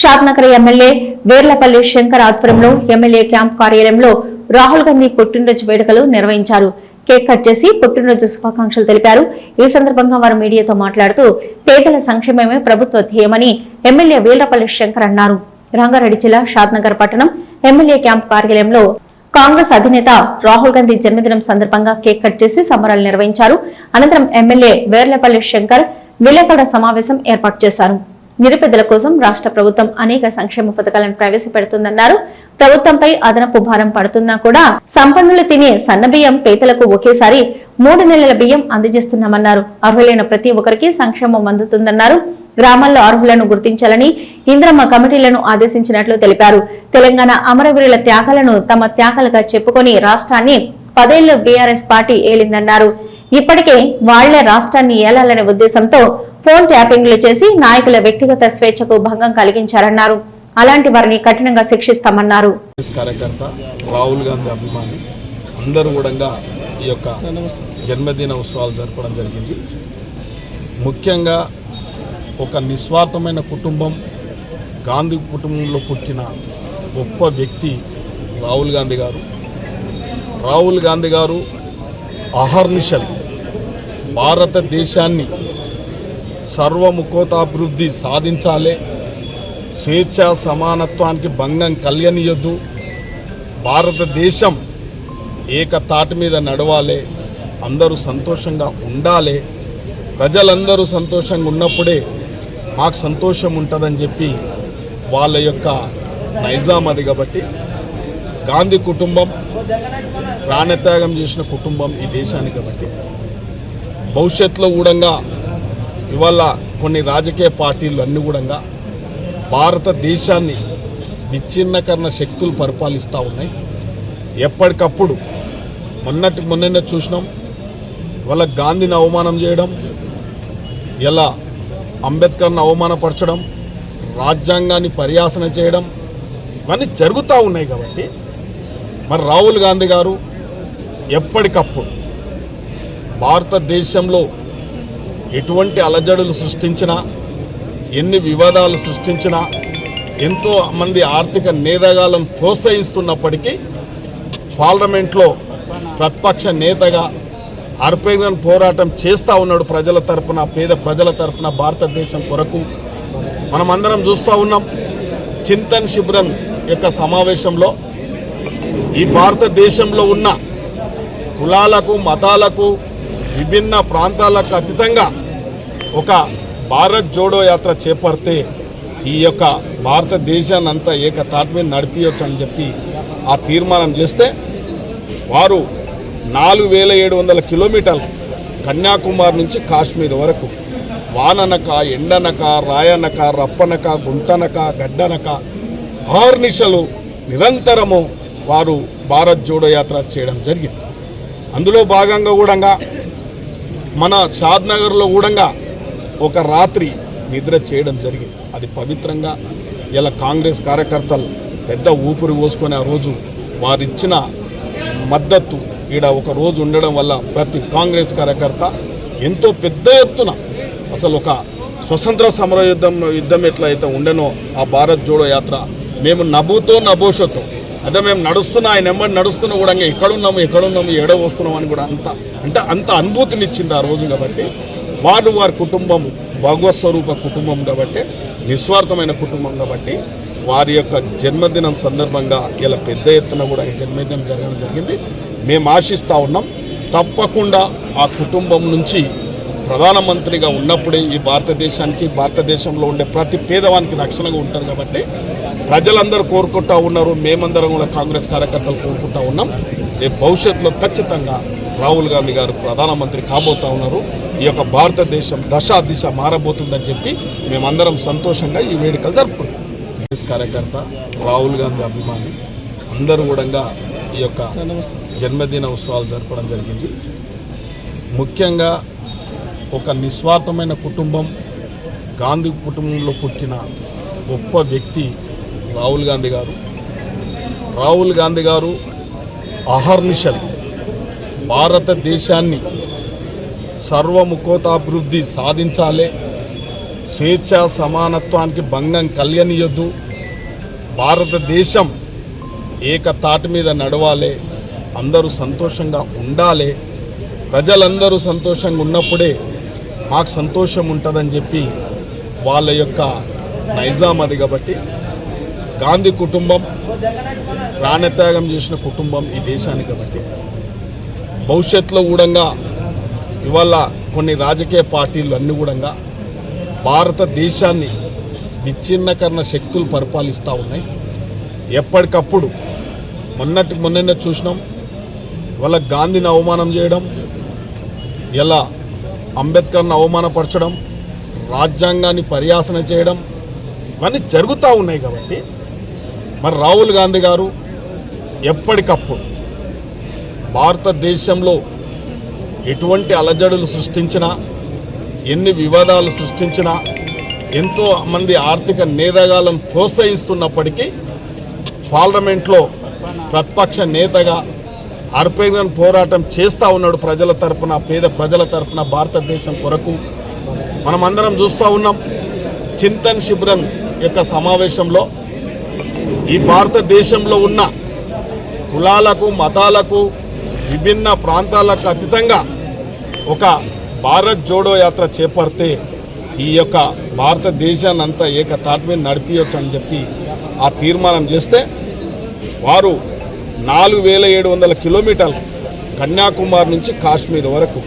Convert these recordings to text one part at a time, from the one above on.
Shadnagar MLA Verlapalli Shankar ఆధ్వర్యంలో MLA camp కార్యాలయంలో రాహుల్ గాంధీ పుట్టినరోజు వేడుకలు నిర్వహించారు. కేక్ కట్ చేసి పుట్టినరోజు శుభాకాంక్షలు తెలిపారు. ఈ సందర్భంగా వారు మీడియాతో మాట్లాడుతూ పేదల సంక్షేమమే ప్రభుత్వ ధ్యేయమని ఎమ్మెల్యే వీర్లపల్లి శంకర్ అన్నారు. రంగారెడ్డి జిల్లా షాద్నగర్ పట్టణం ఎమ్మెల్యే క్యాంప్ కార్యాలయంలో కాంగ్రెస్ అధినేత రాహుల్ గాంధీ జన్మదినం సందర్భంగా కేక్ కట్ చేసి సంబరాలు నిర్వహించారు. అనంతరం ఎమ్మెల్యే వేర్లపల్లి శంకర్ విలేకరుల సమావేశం ఏర్పాటు చేశారు. నిరుపేదల కోసం రాష్ట్ర ప్రభుత్వం అనేక సంక్షేమ పథకాలను ప్రవేశపెడుతుందన్నారు. ప్రభుత్వంపై అదనపు భారం పడుతున్నా కూడా సంపన్నులు తినే సన్నబియ్యం పేదలకు ఒకేసారి మూడు నెలల బియ్యం అందజేస్తున్నామన్నారు. అర్హులైన ప్రతి ఒక్కరికి సంక్షేమం అందుతుందన్నారు. గ్రామాల్లో అర్హులను గుర్తించాలని ఇంద్రమ్మ కమిటీలను ఆదేశించినట్లు తెలిపారు. తెలంగాణ అమరవీరుల త్యాగాలను తమ త్యాగాలుగా చెప్పుకొని రాష్ట్రాన్ని పదేళ్ళు బీఆర్ఎస్ పార్టీ ఏలిందన్నారు. ఇప్పటికే వాళ్ళే రాష్ట్రాన్ని ఏలాలనే ఉద్దేశంతో ఫోన్ ట్యాపింగ్లు చేసి నాయకుల వ్యక్తిగత స్వేచ్ఛకు భంగం కలిగించారన్నారు. అలాంటి వారిని కఠినంగా శిక్షిస్తామన్నారు. కార్యకర్త రాహుల్ గాంధీ అభిమాని అందరూ కూడా ఈ యొక్క జన్మదిన ఉత్సవాలు జరపడం జరిగింది. ముఖ్యంగా ఒక నిస్వార్థమైన కుటుంబం గాంధీ కుటుంబంలో పుట్టిన గొప్ప వ్యక్తి రాహుల్ గాంధీ గారు. రాహుల్ గాంధీ గారు అహర్నిశలు. భారతదేశాన్ని సర్వముఖోతాభివృద్ధి సాధించాలి. స్వేచ్ఛ సమానత్వానికి భంగం కలగనియొద్దు. భారతదేశం ఏకతాటి మీద నడవాలి. అందరూ సంతోషంగా ఉండాలి. ప్రజలందరూ సంతోషంగా ఉన్నప్పుడే మాకు సంతోషం ఉంటుందని చెప్పి వాళ్ళ యొక్క నైజాం అది కాబట్టి గాంధీ కుటుంబం ప్రాణత్యాగం చేసిన కుటుంబం ఈ దేశానికి కాబట్టి. భవిష్యత్తులో కూడా ఇవాళ కొన్ని రాజకీయ పార్టీలు అన్ని కూడా భారతదేశాన్ని విచ్ఛిన్నకరణ శక్తులు పరిపాలిస్తూ ఉన్నాయి. ఎప్పటికప్పుడు మొన్నటి మొన్ననే చూసినాం. ఇవాళ గాంధీని అవమానం చేయడం ఇలా అంబేద్కర్ని అవమానపరచడం రాజ్యాంగాన్ని పరిహాసన చేయడం ఇవన్నీ జరుగుతూ ఉన్నాయి కాబట్టి మరి రాహుల్ గాంధీ గారు ఎప్పటికప్పుడు భారతదేశంలో ఎటువంటి అలజడులు సృష్టించినా ఎన్ని వివాదాలు సృష్టించినా ఎంతో మంది ఆర్థిక నేరగాలను ప్రోత్సహిస్తున్నప్పటికీ పార్లమెంట్లో ప్రతిపక్ష నేతగా అర్పేగన్ పోరాటం చేస్తూ ఉన్నాడు ప్రజల తరపున పేద ప్రజల తరపున భారతదేశం కొరకు. మనమందరం చూస్తూ ఉన్నాం చింతన్ శిబిరం యొక్క సమావేశంలో. ఈ భారతదేశంలో ఉన్న కులాలకు మతాలకు విభిన్న ప్రాంతాలకు అతీతంగా ఒక భారత్ జోడో యాత్ర చేపడితే ఈ యొక్క భారతదేశాన్ని అంతా ఏకతాటి మీద నడిపించవచ్చు అని చెప్పి ఆ తీర్మానం చేస్తే వారు నాలుగు వేల ఏడు వందల కిలోమీటర్లు కన్యాకుమారి నుంచి కాశ్మీర్ వరకు వాననక ఎండనక రాయనక రప్పనక గుంతనక గడ్డనక ఆర్నిశలు నిరంతరము వారు భారత్ జోడో యాత్ర చేయడం జరిగింది. అందులో భాగంగా కూడా మన షాద్నగర్లో కూడా ఒక రాత్రి నిద్ర చేయడం జరిగింది. అది పవిత్రంగా ఇలా కాంగ్రెస్ కార్యకర్తలు పెద్ద ఊపిరి పోసుకొని ఆ రోజు వారిచ్చిన మద్దతు ఈడ ఒక రోజు ఉండడం వల్ల ప్రతి కాంగ్రెస్ కార్యకర్త ఎంతో పెద్ద ఎత్తున అసలు ఒక స్వతంత్ర సమర యుద్ధం యుద్ధం ఎట్లయితే ఉండనో ఆ భారత్ జోడో యాత్ర మేము నవ్వుతో నభోషతో అదే మేము నడుస్తున్నా ఆయన ఎమ్మడి నడుస్తున్నా కూడా ఇంకా ఎక్కడున్నాము ఎక్కడున్నాము ఎడ వస్తున్నాం అని కూడా అంత అంటే అంత అనుభూతినిచ్చింది ఆ రోజు కాబట్టి వారు వారి కుటుంబం భగవత్ స్వరూప కుటుంబం కాబట్టి నిస్వార్థమైన కుటుంబం కాబట్టి వారి యొక్క జన్మదినం సందర్భంగా ఇలా పెద్ద ఎత్తున కూడా ఈ జన్మదినం జరగడం జరిగింది. మేము ఆశిస్తూ ఉన్నాం. తప్పకుండా ఆ కుటుంబం నుంచి ప్రధానమంత్రిగా ఉన్నప్పుడే ఈ భారతదేశానికి భారతదేశంలో ఉండే ప్రతి పేదవానికి రక్షణగా ఉంటుంది కాబట్టి ప్రజలందరూ కోరుకుంటూ ఉన్నారు. మేమందరం కూడా కాంగ్రెస్ కార్యకర్తలు కోరుకుంటా ఉన్నాం. రేపు భవిష్యత్తులో ఖచ్చితంగా రాహుల్ గాంధీ గారు ప్రధానమంత్రి కాబోతా ఉన్నారు. ఈ యొక్క భారతదేశం దశ దిశ మారబోతుందని చెప్పి మేమందరం సంతోషంగా ఈ వేడుకలు జరుపుకున్నాం. కాంగ్రెస్ కార్యకర్త రాహుల్ గాంధీ అభిమాని అందరూ కూడా ఈ యొక్క జన్మదిన ఉత్సవాలు జరపడం జరిగింది. ముఖ్యంగా ఒక నిస్వార్థమైన కుటుంబం గాంధీ కుటుంబంలో పుట్టిన గొప్ప వ్యక్తి రాహుల్ గాంధీ గారు. రాహుల్ గాంధీ గారు అహర్నిశలు. భారతదేశాన్ని సర్వముఖోతాభివృద్ధి సాధించాలి. స్వేచ్ఛ సమానత్వానికి భంగం కలగనియొద్దు భారతదేశం ఏకతాటి మీద నడవాలి. అందరూ సంతోషంగా ఉండాలి. ప్రజలందరూ సంతోషంగా ఉన్నప్పుడే మాకు సంతోషం ఉంటుందని చెప్పి వాళ్ళ యొక్క నైజాం అది కాబట్టి గాంధీ కుటుంబం ప్రాణత్యాగం చేసిన కుటుంబం ఈ దేశానికి కాబట్టి. భవిష్యత్తులో కూడా ఇవాళ కొన్ని రాజకీయ పార్టీలు అన్నీ కూడా భారతదేశాన్ని విచ్ఛిన్నకరణ శక్తులు పరిపాలిస్తూ ఉన్నాయి. ఎప్పటికప్పుడు మొన్నటి మొన్న చూసినాం. ఇవాళ గాంధీని అవమానం చేయడం ఇలా అంబేద్కర్ని అవమానపరచడం రాజ్యాంగాన్ని పర్యాసన చేయడం ఇవన్నీ జరుగుతూ ఉన్నాయి కాబట్టి. మరి రాహుల్ గాంధీ గారు ఎప్పటికప్పుడు భారతదేశంలో ఎటువంటి అలజడులు సృష్టించినా ఎన్ని వివాదాలు సృష్టించినా ఎంతో మంది ఆర్థిక నేరగాలను ప్రోత్సహిస్తున్నప్పటికీ పార్లమెంట్లో ప్రతిపక్ష నేతగా అర్పేగన్ పోరాటం చేస్తూ ఉన్నాడు ప్రజల తరపున పేద ప్రజల తరపున భారతదేశం కొరకు. మనమందరం చూస్తూ ఉన్నాం చింతన్ శిబిరం యొక్క సమావేశంలో ఈ భారతదేశంలో ఉన్న కులాలకు మతాలకు విభిన్న ప్రాంతాలకు అతీతంగా ఒక భారత్ జోడో యాత్ర చేపడితే ఈ యొక్క భారతదేశాన్ని అంతా ఏకతాటి మీద నడిపించవచ్చు అని చెప్పి ఆ తీర్మానం చేస్తే వారు నాలుగు వేల ఏడు వందల కిలోమీటర్లు కన్యాకుమారి నుంచి కాశ్మీర్ వరకు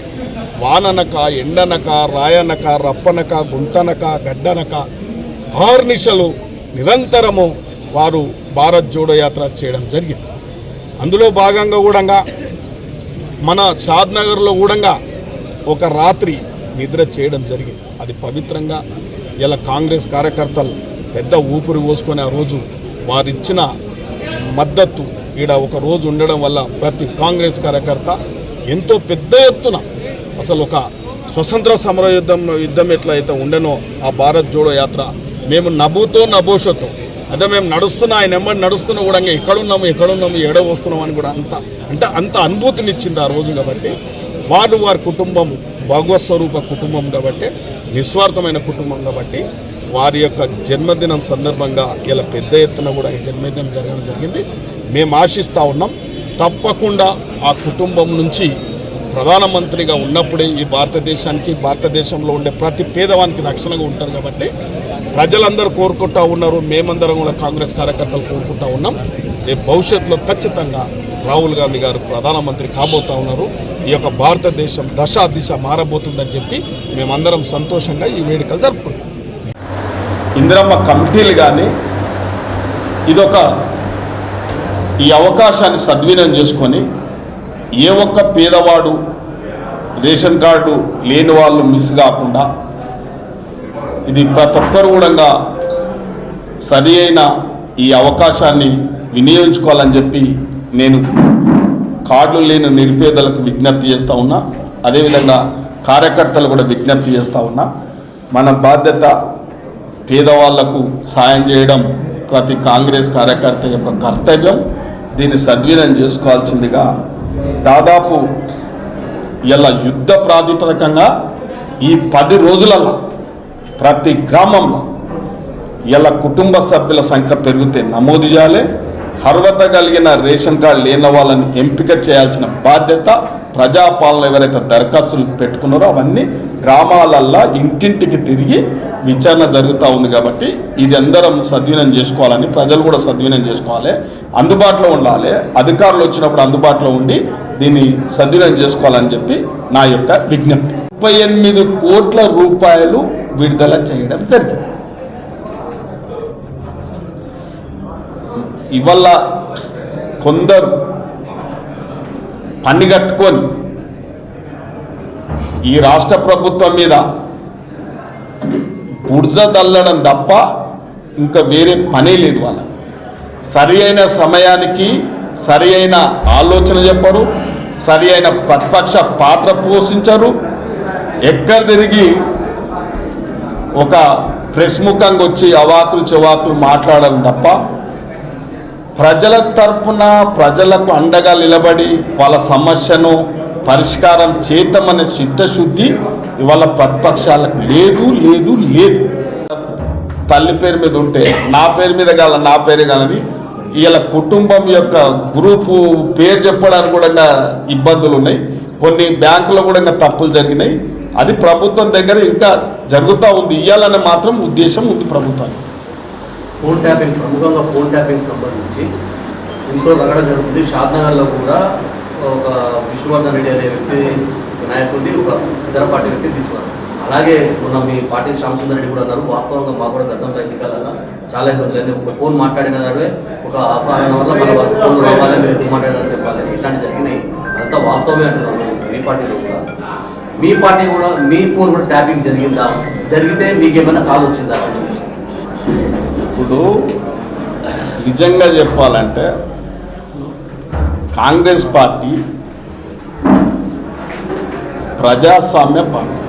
వాననక ఎండనక రాయనక రప్పనక గుంతనక గడ్డనక ఆర్నిశలు నిరంతరము వారు భారత్ జోడో యాత్ర చేయడం జరిగింది. అందులో భాగంగా కూడా మన షాద్ నగర్లో కూడా ఒక రాత్రి నిద్ర చేయడం జరిగింది. అది పవిత్రంగా ఇలా కాంగ్రెస్ కార్యకర్తలు పెద్ద ఊపిరి పోసుకొని ఆ రోజు వారిచ్చిన మద్దతు ఈడ ఒక రోజు ఉండడం వల్ల ప్రతి కాంగ్రెస్ కార్యకర్త ఎంతో పెద్ద ఎత్తున అసలు ఒక స్వతంత్ర సమర యుద్ధం యుద్ధం ఎట్లయితే ఉండనో ఆ భారత్ జోడో యాత్ర మేము నభూతో నభోషతో అదే మేము నడుస్తున్నా ఆయన నెంబర్ నడుస్తున్నా కూడా ఇంకా ఎక్కడున్నాము ఎక్కడున్నాము ఎడ వస్తున్నాం అని కూడా అంతా అంటే అంత అనుభూతినిచ్చింది ఆ రోజు కాబట్టి వారు వారి కుటుంబం భగవత్ స్వరూప కుటుంబం కాబట్టి నిస్వార్థమైన కుటుంబం కాబట్టి వారి యొక్క జన్మదినం సందర్భంగా ఇలా పెద్ద ఎత్తున కూడా ఈ జన్మదినం జరగడం జరిగింది. మేము ఆశిస్తూ ఉన్నాం. తప్పకుండా ఆ కుటుంబం నుంచి ప్రధానమంత్రిగా ఉన్నప్పుడే ఈ భారతదేశానికి భారతదేశంలో ఉండే ప్రతి పేదవానికి రక్షణగా ఉంటుంది కాబట్టి ప్రజలందరూ కోరుకుంటూ ఉన్నారు. మేమందరం కూడా కాంగ్రెస్ కార్యకర్తలు కోరుకుంటా ఉన్నాం. రేపు భవిష్యత్తులో ఖచ్చితంగా రాహుల్ గాంధీ గారు ప్రధానమంత్రి కాబోతా ఉన్నారు. ఈ యొక్క భారతదేశం దశ దిశ మారబోతుందని చెప్పి మేమందరం సంతోషంగా ఈ వేడుకలు జరుపుకున్నాం ఇందిరమ్మ కమిటీలు కానీ ఇదొక ఈ అవకాశాన్ని సద్వినియోగం చేసుకొని ఏ ఒక్క పేదవాడు రేషన్ కార్డు లేని వాళ్ళు మిస్ కాకుండా ఇది ప్రతి ఒక్కరు కూడా సరి అయిన ఈ అవకాశాన్ని వినియోగించుకోవాలని చెప్పి నేను కార్డులు లేని నిరుపేదలకు విజ్ఞప్తి చేస్తూ ఉన్నా అదేవిధంగా కార్యకర్తలు కూడా విజ్ఞప్తి చేస్తూ ఉన్నా మన బాధ్యత పేదవాళ్ళకు సాయం చేయడం ప్రతి కాంగ్రెస్ కార్యకర్త యొక్క కర్తవ్యం. దీన్ని సద్వినం చేసుకోవాల్సిందిగా దాదాపు ఇలా యుద్ధ ప్రాతిపదికంగా ఈ పది రోజులలో ప్రతి గ్రామంలో ఇలా కుటుంబ సభ్యుల సంఖ్య పెరిగితే నమోదు చేయాలి. అర్హత కలిగిన రేషన్ కార్డు లేని వాళ్ళని ఎంపిక చేయాల్సిన బాధ్యత ప్రజాపాలన ఎవరైతే దరఖాస్తులు పెట్టుకున్నారో అవన్నీ గ్రామాలల్లో ఇంటింటికి తిరిగి విచారణ జరుగుతూ ఉంది కాబట్టి ఇది అందరం సద్వినం చేసుకోవాలని ప్రజలు కూడా సద్వినం చేసుకోవాలి అందుబాటులో ఉండాలి అధికారులు వచ్చినప్పుడు అందుబాటులో ఉండి దీన్ని సద్వినం చేసుకోవాలని చెప్పి నా యొక్క విజ్ఞప్తి. ముప్పై ఎనిమిది కోట్ల రూపాయలు విడుదల చేయడం జరిగింది. ఇవల్ల కొందరు పని కట్టుకొని ఈ రాష్ట్ర ప్రభుత్వం మీద బుడ్జ దల్లడం తప్ప ఇంకా వేరే పనే లేదు వాళ్ళ సరి అయిన సమయానికి సరి అయిన ఆలోచన చెప్పరు సరి అయిన ప్రతిపక్ష పాత్ర పోషించరు. ఎక్కడ తిరిగి ఒక ప్రెస్ ముఖంగా వచ్చి అవాకులు చెవాకులు మాట్లాడడం తప్ప ప్రజల తరపున ప్రజలకు అండగా నిలబడి వాళ్ళ సమస్యను పరిష్కారం చేద్దామనే చిత్తశుద్ధి ఇవాళ ప్రతిపక్షాలకు లేదు లేదు లేదు. తల్లి పేరు మీద ఉంటే నా పేరు మీద కాల నా పేరు కాలని వీళ్ళ కుటుంబం యొక్క గ్రూపు పేరు చెప్పడానికి కూడా ఇబ్బందులు ఉన్నాయి. కొన్ని బ్యాంకులో కూడా ఇంకా తప్పులు జరిగినాయి. అది ప్రభుత్వం దగ్గర ఇంకా జరుగుతూ ఉంది. ఇవ్వాలనే మాత్రం ఉద్దేశం ఉంది ప్రభుత్వానికి. ఫోన్ ట్యాపింగ్ ప్రముఖంగా ఫోన్ ట్యాపింగ్ సంబంధించి ఎంతో రగడ జరుగుతుంది. షాద్నగర్లో కూడా ఒక విష్ణువర్ధన్ రెడ్డి అనే వ్యక్తి నాయకుడి నాయకుడిని ఒక ఇతర పార్టీ వ్యక్తి తీసుకున్నారు. అలాగే మొన్న మీ పార్టీ శ్యామసుందర్ రెడ్డి కూడా అన్నారు. వాస్తవంగా మాకు కూడా గతంలో ఎన్నికలలో చాలా ఇబ్బంది అయింది ఒక ఫోన్ మాట్లాడిన దాడే ఒక హాఫ్ అన్ అవర్లో మన వాళ్ళ ఫోన్ రావాలి మీరు ఎందుకు మాట్లాడాలని చెప్పాలి. ఇట్లాంటి జరిగినాయి. అదంతా వాస్తవమే అంటున్నారు మీ పార్టీలో కూడా. మీ పార్టీ కూడా మీ ఫోన్ కూడా ట్యాపింగ్ జరిగిందా? జరిగితే మీకు ఏమైనా కాల్ వచ్చిందా? ఇప్పుడు నిజంగా చెప్పాలంటే కాంగ్రెస్ పార్టీ ప్రజాస్వామ్య పార్టీ.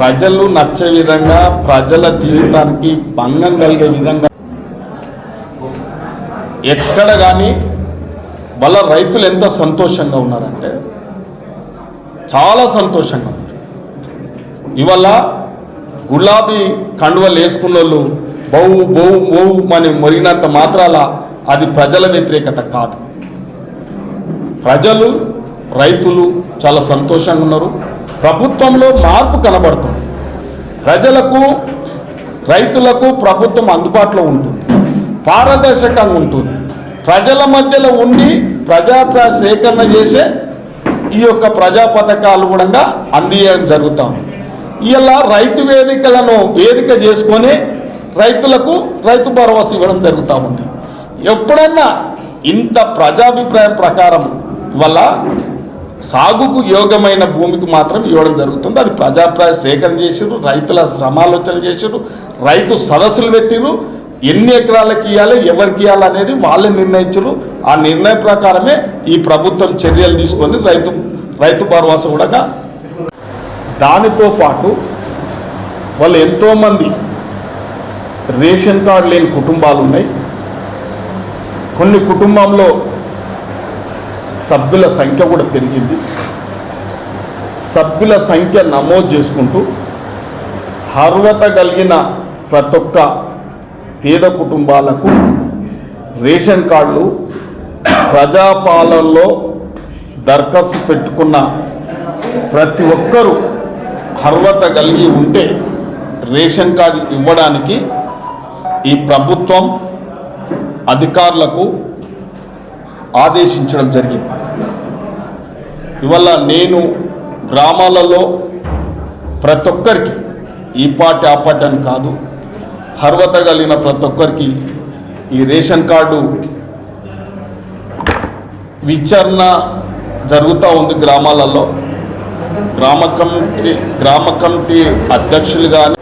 ప్రజలు నచ్చే విధంగా ప్రజల జీవితానికి భంగం కలిగే విధంగా ఎక్కడ కానీ వాళ్ళ రైతులు ఎంత సంతోషంగా ఉన్నారంటే చాలా సంతోషంగా ఉన్నారు. ఇవాళ గులాబీ కండువలు వేసుకున్న వాళ్ళు బౌ బౌ బౌ అని మొరిగినంత మాత్రాల అది ప్రజల వ్యతిరేకత కాదు. ప్రజలు రైతులు చాలా సంతోషంగా ఉన్నారు. ప్రభుత్వంలో మార్పు కనబడుతుంది. ప్రజలకు రైతులకు ప్రభుత్వం అందుబాటులో ఉంటుంది. పారదర్శకంగా ఉంటుంది. ప్రజల మధ్యలో ఉండి ప్రజా సేకరణ చేసే ఈ యొక్క ప్రజా పథకాలు కూడా అందియడం జరుగుతూ ఉంది. ఇలా రైతు వేదికలను వేదిక చేసుకొని రైతులకు రైతు భరోసా ఇవ్వడం జరుగుతూ ఉంది. ఎప్పుడన్నా ఇంత ప్రజాభిప్రాయం ప్రకారం వల్ల సాగుకు యోగ్యమైన భూమికి మాత్రం ఇవ్వడం జరుగుతుంది. అది ప్రజాభిప్రాయ సేకరణ చేసారు రైతుల సమాలోచన చేసిర్రు రైతు సదస్సులు పెట్టిరు ఎన్ని ఎకరాలకు ఇవ్వాలి ఎవరికి ఇవ్వాలి అనేది వాళ్ళే నిర్ణయించరు ఆ నిర్ణయం ప్రకారమే ఈ ప్రభుత్వం చర్యలు తీసుకొని రైతు రైతు భరోసా కూడా దానితో పాటు వాళ్ళు ఎంతోమంది రేషన్ కార్డు లేని కుటుంబాలు ఉన్నాయి. కొన్ని కుటుంబంలో సభ్యుల సంఖ్య కూడా పెరిగింది. సభ్యుల సంఖ్య నమోదు చేసుకుంటూ అర్హత కలిగిన ప్రతి ఒక్క పేద కుటుంబాలకు రేషన్ కార్డులు ప్రజాపాలనలో దరఖాస్తు పెట్టుకున్న ప్రతి ఒక్కరూ అర్హత కలిగి ఉంటే రేషన్ కార్డు ఇవ్వడానికి ఈ ప్రభుత్వం అధికారులకు ఆదేశించడం జరిగింది. ఇవల్ల నేను గ్రామాలలో ప్రతి ఒక్కరికి ఈ పార్టీ ఆ పార్టీ అని కాదు అర్హత కలిగిన ప్రతి ఒక్కరికి ఈ రేషన్ కార్డు విచారణ జరుగుతూ ఉంది గ్రామాలలో. గ్రామ కమిటీ గ్రామ కమిటీ అధ్యక్షులు కానీ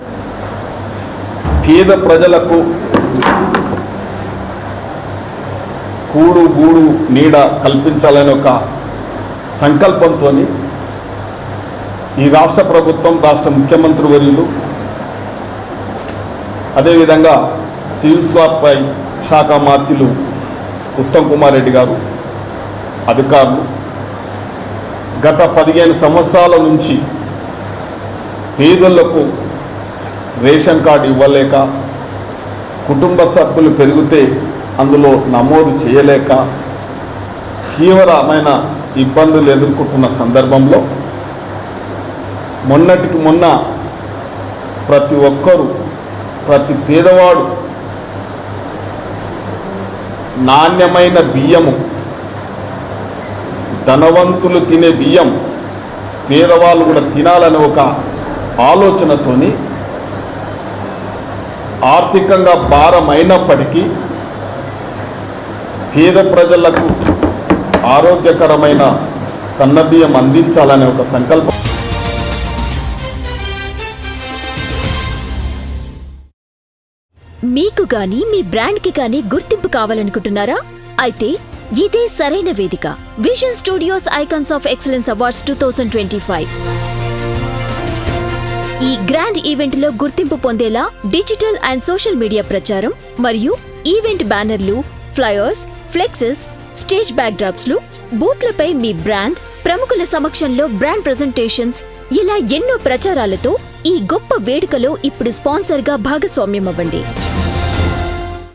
పేద ప్రజలకు కూడు గూడు నీడ కల్పించాలనే ఒక సంకల్పంతో ఈ రాష్ట్ర ప్రభుత్వం రాష్ట్ర ముఖ్యమంత్రి వర్యులు అదేవిధంగా సివిల్ సప్లై శాఖ మాత్యులు ఉత్తమ్ కుమార్ రెడ్డి గారు అధికారులు గత పదిహేను సంవత్సరాల నుంచి పేదలకు రేషన్ కార్డు ఇవ్వలేక కుటుంబ సభ్యులు పెరిగితే అందులో నమోదు చేయలేక తీవ్రమైన ఇబ్బందులు ఎదుర్కొంటున్న సందర్భంలో మొన్నటికి మొన్న ప్రతి ఒక్కరూ ప్రతి పేదవాడు నాణ్యమైన బియ్యము ధనవంతులు తినే బియ్యం పేదవాళ్ళు కూడా తినాలనే ఒక ఆలోచనతోని ఆర్థికంగా భారమైనప్పటికీ పేద ప్రజలకు ఆరోగ్యకరమైన సన్నబియ్యం అందించాలనే ఒక సంకల్పం. మీకు గాని మీ బ్రాండ్కి గాని గుర్తింపు కావాలనుకుంటున్నారా? అయితే ఇదే సరైన వేదిక. Vision Studios Icons of Excellence Awards two thousand twenty five ఈ గ్రాండ్ ఈవెంట్లో గుర్తింపు పొందేలా డిజిటల్ అండ్ సోషల్ మీడియా ప్రచారం మరియు ఈవెంట్ బ్యానర్లు ఫ్లయర్స్ ఫ్లెక్సెస్ స్టేజ్ బ్యాక్డ్రాప్స్లు బూత్లపై మీ బ్రాండ్ ప్రముఖుల సమక్షంలో బ్రాండ్ ప్రెజెంటేషన్స్ ఇలా ఎన్నో ప్రచారాలతో ఈ గొప్ప వేడుకలో ఇప్పుడు స్పాన్సర్గా భాగస్వామ్యం అవ్వండి